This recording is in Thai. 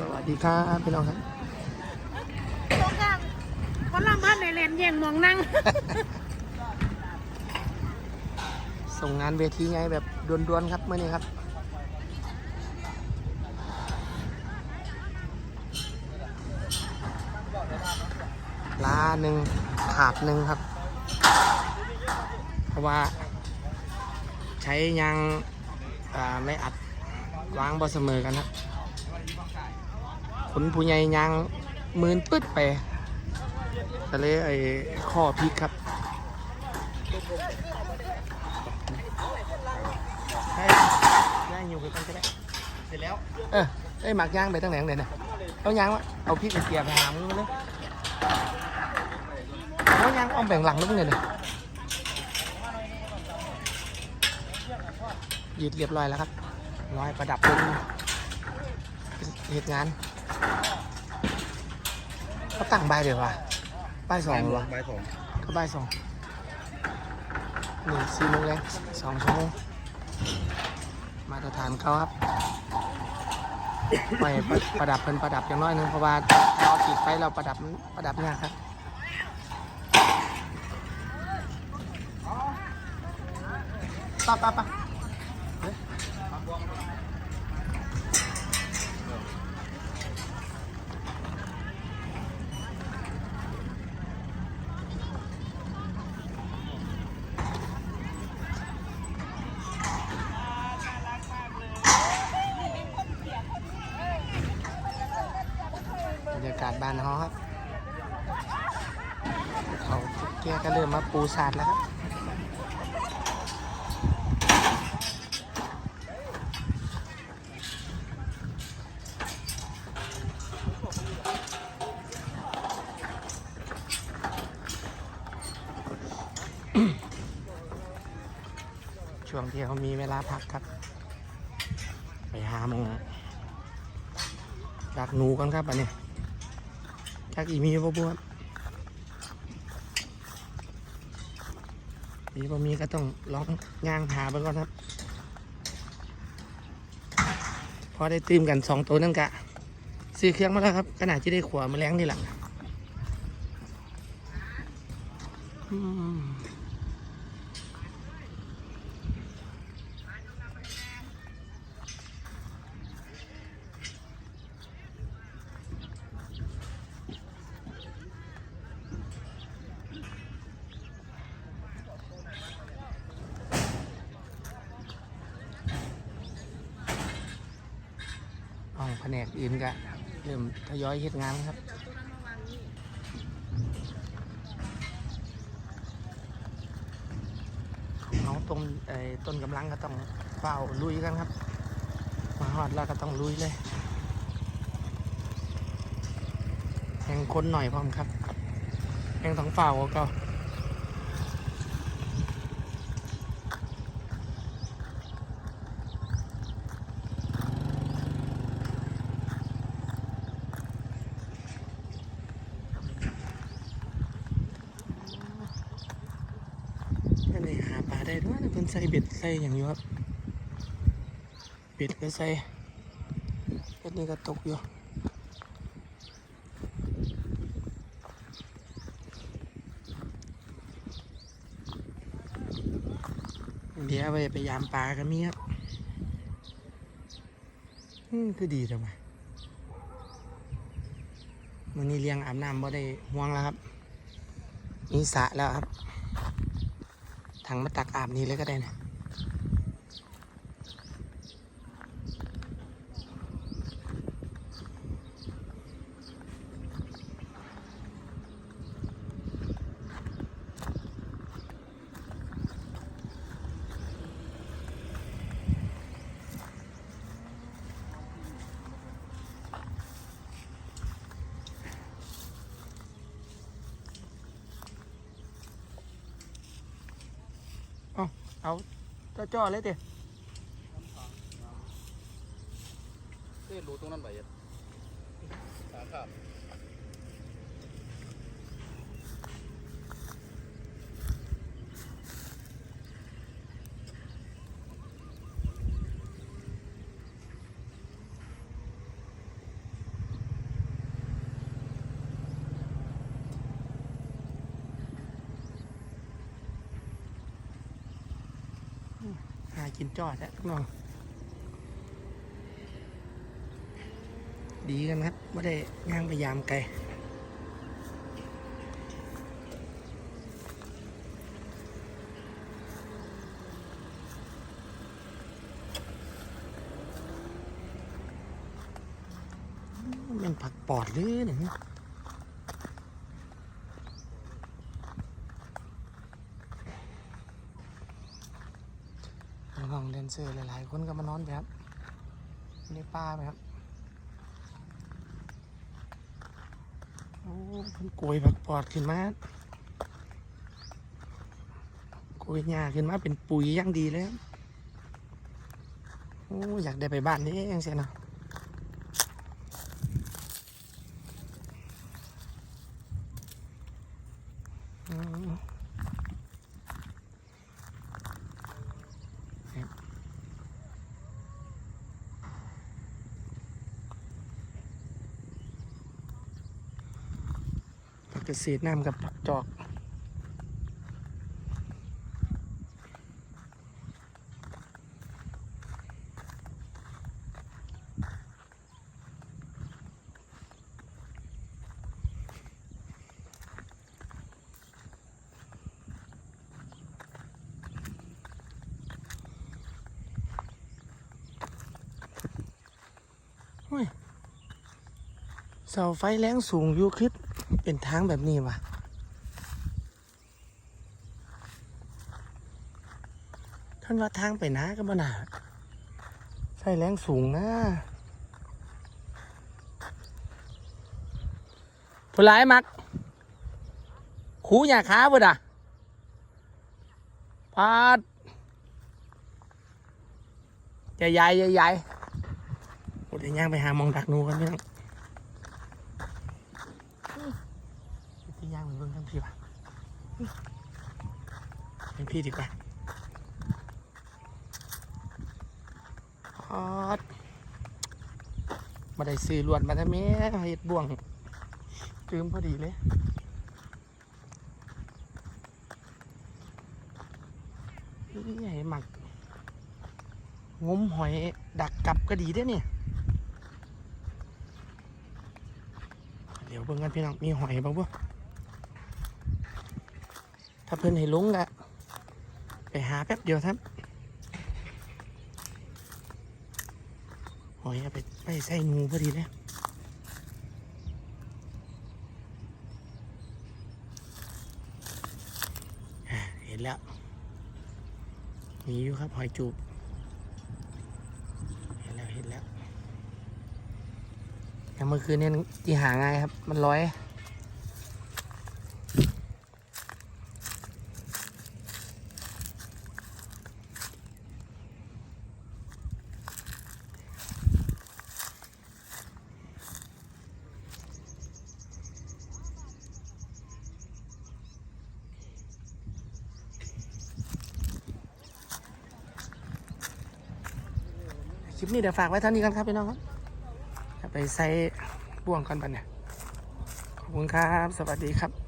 สวัสดีครับพี่น้องครับตรงกลางคนล่ำพันในเลนแย่งมองนั่ง ส่งงานเวทีไงแบบด่วนๆครับเมื่อนี้ครับลาหนึ่งขาดหนึ่งครับ เพราะว่า ใช้ยางอ่าไม่อัดวางบ่เสมอกันครับ ขนผู้ใหญ่ยางมืนปึ๊ดไปก็เลยไอ้ข้อพลิกครับให้ย่างอยู่ไปกันก็ได้เสร็จแล้ว เออไอ้ยหมักย่างไปตั้งไหนเลยนะเอาย่างวะเอาพริกไปเกียบไปหามึงเลยเอาย่างอ้อมแบ่งหลังแล้วมึงเนี่ยเด้ยืดเรียบร้อยแล้วครับร้อยประดับเป็นเหตุงาน เขาตั้งใบายเดี๋ยววะใบายสองเหรอวะใบสองก็ใบายสองนี่สี่โมงแรงสองชั่วโมงมาตรฐานเขาครับไม่ประประดับเป็นประดับอย่างน้อยหนึงเพราะว่าเราติดไฟเราประดับมันประดับยากครับปั๊บปั๊บปั๊บ บรรยากาศบ้านเขาครับเขาแกก็เริ่มมาปูสาดแล้วครับช่วงที่เขามีเวลาพักครับ ไปหามองดักหนูกันครับอันนี้ จากอีมีบ่บวบมีบ่มีก็ต้องลองย่างหาไปก่อนครับ พอได้ตื่มกันสองตัวนั่นกะซื้อเครื่องมาแล้วครับขนาดที่ได้ขวามาแล้งนี่แหละ นกอื่นก็เริ่มทยอยเฮ็ดงานครับเอาตรงไอ้ต้นกำลังก็ต้องเฝ้าลุยกันครับ มาฮอดแล้วก็ต้องลุยเลยแข่งคนหน่อยพร้อมครับแข่งต้องเฝ้าก็ก็เลยหาปลาได้ด้วยนะเพิ่นใส่เบ็ดใส่อย่างอยู่ครับเบ็ดก็ใส่เบ็ดนี่ก็ตกอยู่เดี๋ยวไปไปยามปลากันมีครับอืมคือดีจังวะมันนี้เลี้ยงอาบน้ำบ่ได้ห่วงแล้วครับ มีสระแล้วครับ ถังมาตักอาบนี้เลยก็ได้นะ เอาจ้าจ้อเลยเตะเต้รู้ตรงนั้นไปยัดขาขาดากินจอดแล้วน้องดีกันครับไม่ได้ย่างพยายามไกลมันผักปอดหรือเนี่ยน้องๆแดน เซอร์หลายๆ คนก็มานอนแบบในป่าไหมครับโอ้เพิ่นโกยผักปอดขึ้นมาโกยหญ้าขึ้นมาเป็นปุ๋ยอย่างดีเลยโอ้อยากได้ไปบ้านนี้ยังเสียเนาะอืมครับผั กเกษตรน้ำกับผักจอกโอ้ยเสาไฟแรงสูงอยู่คือ เป็นทางแบบนี้วะท่านว่าทางไปนะก็บ่น่าไฟแรงสูงนะผู้ร้ายมักขูอย่าขาเบิดอะปาดใหญ่ใหญ่ใหญ่ใหญ่โอ้เดี๋ยวย่างไปหามองดักนูกันพี่น้อง ย่างไปเบิ่งทั้งพี่ป่ะเป็นพี่ดีกว่าฮอดมาได้ซื้อลวดมาทำไมเฮ็ดบ่วงจืมพอดีเลยนี่ใหญ่หมักงมหอยดักกลับก็ดีด้อเนี่ยเดี๋ยวเบิ่งกันพี่น้องมีหอยบ้างบ่ ถ้าเพื่อนให้ลุงอะไปหาแป๊บเดียวครับหอยเอาไปไปใส่งูพอดีเลยเห็นแล้ว มีอยู่ครับหอยจูบ เห็นแล้วเห็นแล้วอย่างเมื่อคืนเนี่ยที่หาง่ายครับ มันร้อย คลิปนี้เดี๋ยวฝากไว้เท่านี้กันครับพี่น้องครับจะไปใส่บ่วงกันบันเนี่ยขอบคุณครับ สวัสดีครับ